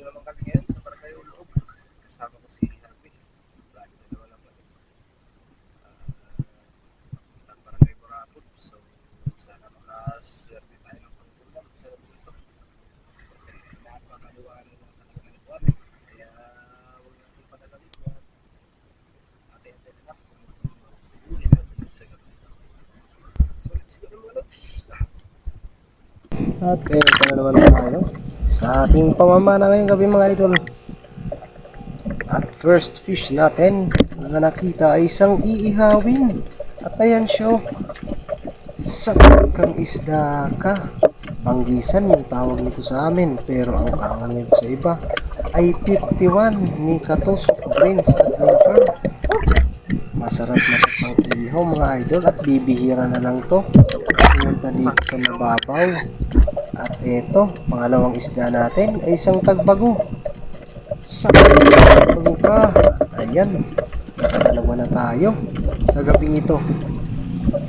Dito naman kami ngayon sa Barangay Uloob. Kasama ko si Harvey. Dahil dalawa lang kami. Uh, ang Barangay Borapon. So, sana makaswerte tayo ng pagkulang sa dito. Kasi napakaliwanag na talaga ng buwan. Kaya huwag natin patagalin. Ate-ate na lang kung natin sa gabi. So, let's go naman, Alex. At eh, ito na naman tayo sa ating pamamana ngayong gabi mga idol. At first fish natin na nakita ay isang iihawin. At ayan siya. oh. Sagot kang isda ka. Banggisan yung tawag nito sa amin. Pero ang tawag nito sa iba ay 51 ni Katos Prince Adventure. Masarap na ito pang ihaw mga idol at bibihira na lang to. Pumunta dito sa mababaw. At eto, pangalawang isda natin ay isang tagbago. Sa tagbago. At ayan, nakadalawa na tayo sa gabing ito.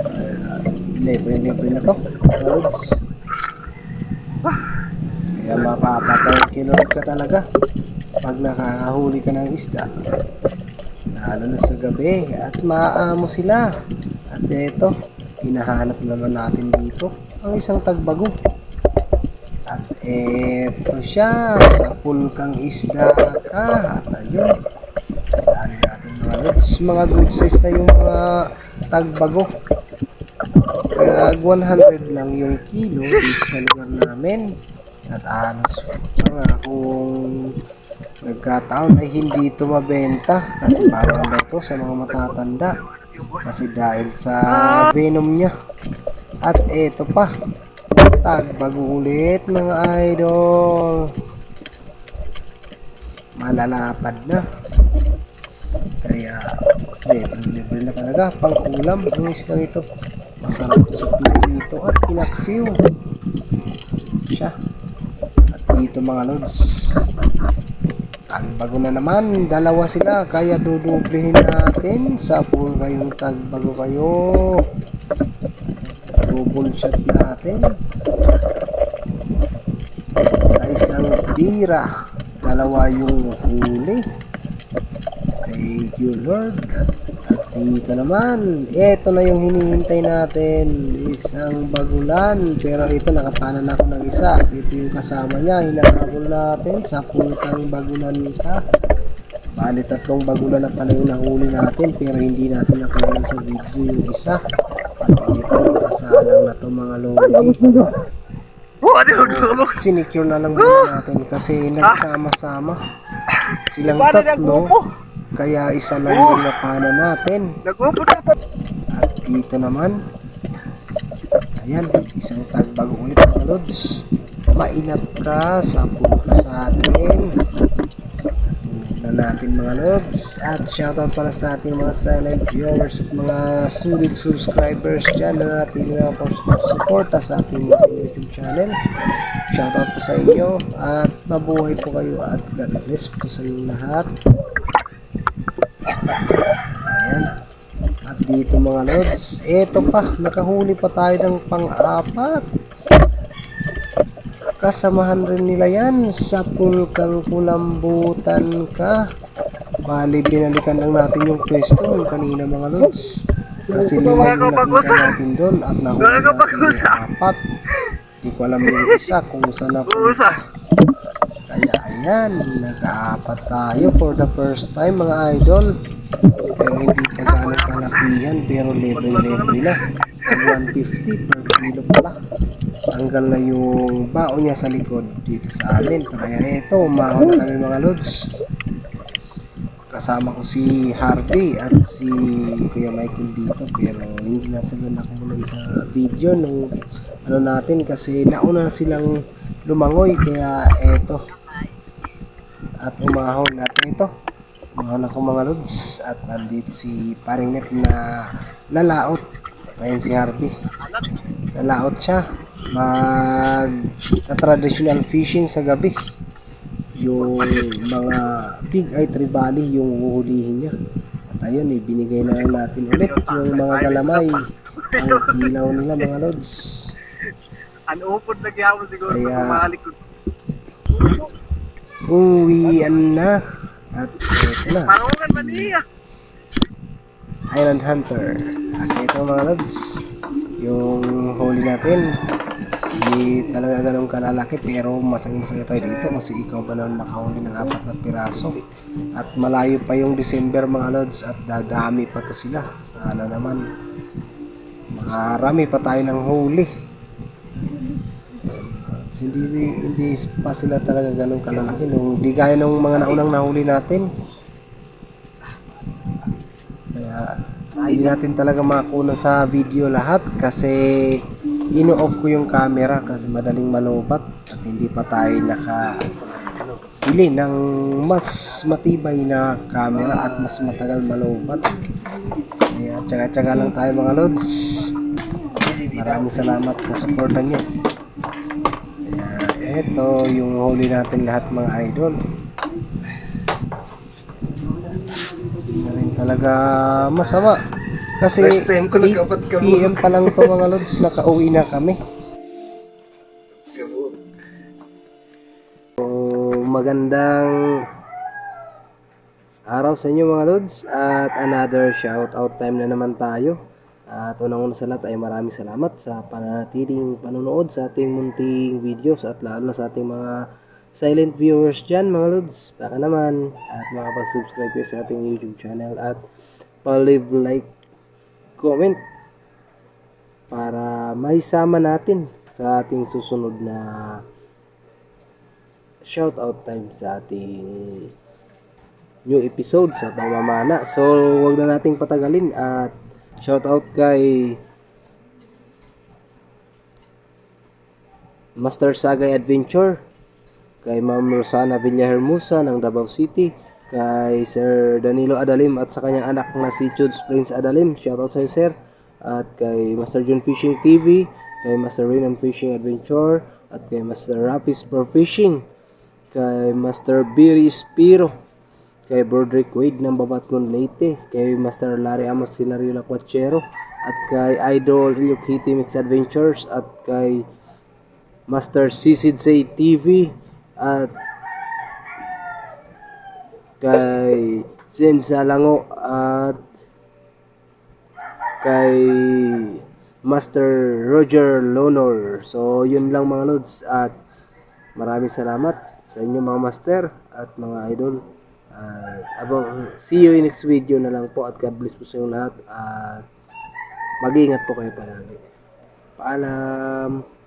Uh, libre-libre na to. lods. Kaya mapapatay kinurot ka talaga pag nakahuli ka ng isda. Lalo na sa gabi at maaamo sila. At eto, hinahanap naman natin dito ang isang tagbago. Eto siya, sa pulkang isda ka. At ayun, dali natin mga lods. Mga good size na yung mga tagbago. Kaya 100 lang yung kilo dito sa lugar namin. At halos mga kung nagkataon ay hindi ito mabenta kasi parang daw to sa mga matatanda. Kasi dahil sa venom niya. At eto pa, tagbago ulit mga idol. Malalapad na. Kaya libre-libre na talaga pang ulam ang isdang ito. Masarap sa ito at pinaksiw. Siya. At dito mga lods. Tagbago na naman. Dalawa sila. Kaya dudublehin natin. Sa pool kayong tagbago kayo. Double shot natin. Sa isang tira. Dalawa yung huli. Thank you Lord. At dito naman, ito na yung hinihintay natin. Isang bagulan. Pero ito, nakapanan ako ng isa. Ito yung kasama niya. Hinahabol natin sa pulkang bagulan ka. Bali, tatlong bagulan na pala yung nahuli natin. Pero hindi natin nakuha sa video yung isa. Nakasalang na to mga lodi. Oh, ano yun? Sinicure na lang muna natin kasi nagsama-sama. Silang tatlo. Kaya isa lang yung napana natin. At dito naman, ayan, isang tagbago ulit mga lods. Mainap ka, sample ka sa akin. Natin mga lods. At shoutout pala sa ating mga silent viewers at mga sulit subscribers dyan na natin na suporta sa ating YouTube channel. Shoutout po sa inyo at mabuhay po kayo at God bless po sa inyong lahat. Ayan. At dito mga lods, eto pa, nakahuli pa tayo ng pang-apat. Kasamahan rin nila yan sa pulkang kulambutan ka. Bali, binalikan lang natin yung pwesto yung kanina mga lods. Kasi lima yung nakita natin doon at nahuli natin yung apat. Di ko alam yung isa kung saan na Usa. kaya ayan, nag-aapat tayo for the first time mga idol. Pero hindi pa gaano kalakihan pero libre-libre na. Ang 150 per kilo pala. Tanggal na yung baon niya sa likod dito sa amin. Kaya ito, umahon kami mga lods. Kasama ko si Harvey at si Kuya Michael dito pero hindi na sila nakunan sa video nung ano natin kasi nauna na silang lumangoy kaya eto. At umahon natin ito umahon ako mga lods. At nandito si paring net na lalaot. At ayun si Harvey. Lalaot siya mag na traditional fishing sa gabi. Yung mga big eye tribali yung uhulihin niya. At ayun eh binigay na lang natin ulit yung mga galamay ang kilaw nila mga lods. Ano upod na gyapon siguro Kaya- ko. uwian na. At eto na. Si. Island Hunter. At ito mga lods yung huli natin hindi talaga ganun kalalaki pero masayang masaya tayo dito kasi ikaw pa naman nakahuli ng apat na piraso at malayo pa yung December mga lods at dadami pa to sila sana naman Marami pa tayo ng huli. Hindi, hindi pa sila talaga ganun kalalaki. Nung, di gaya nung mga naunang nahuli natin. Kaya, hindi natin talaga makunan sa video lahat kasi ino-off ko yung camera kasi madaling malubat at hindi pa tayo naka ano, bili ng mas matibay na camera at mas matagal malubat. Kaya tsaga-tsaga lang tayo mga lods. Maraming salamat sa suporta nyo. Kaya eto yung huli natin lahat mga idol. Na talaga masama. Kasi First time ko 8 nagkapat ka mo. PM pa lang to mga lods, nakauwi na kami. So, magandang araw sa inyo mga lods at another shout out time na naman tayo. At unang-una sa lahat ay maraming salamat sa pananatiling panonood sa ating munting videos at lalo na sa ating mga silent viewers dyan mga lods. Baka naman at makapag-subscribe kayo sa ating YouTube channel at pa-leave like, comment para maisama natin sa ating susunod na shout out time sa ating new episode sa pamamana. So, wag na nating patagalin at shout out kay Master Sagay Adventure, kay Ma'am Rosana Villahermosa ng Davao City, kay Sir Danilo Adalim at sa kanyang anak na si Chuds Prince Adalim. Shout out sa iyo, sir. At kay Master John Fishing TV, kay Master Renan Fishing Adventure, at kay Master Rapis Pro Fishing, kay Master Biri Spiro, kay Broderick Wade ng Babatgon Leyte, kay Master Larry Amos Hilario Lacuachero, at kay Idol Kitty Mix Adventures, at kay Master Sisid TV, at kay Zen Salango, at kay Master Roger Lonor. So, yun lang mga lods at maraming salamat sa inyo mga master at mga idol. Uh, abang, see you in next video na lang po at God bless po sa inyong lahat at mag-iingat po kayo palagi. Paalam!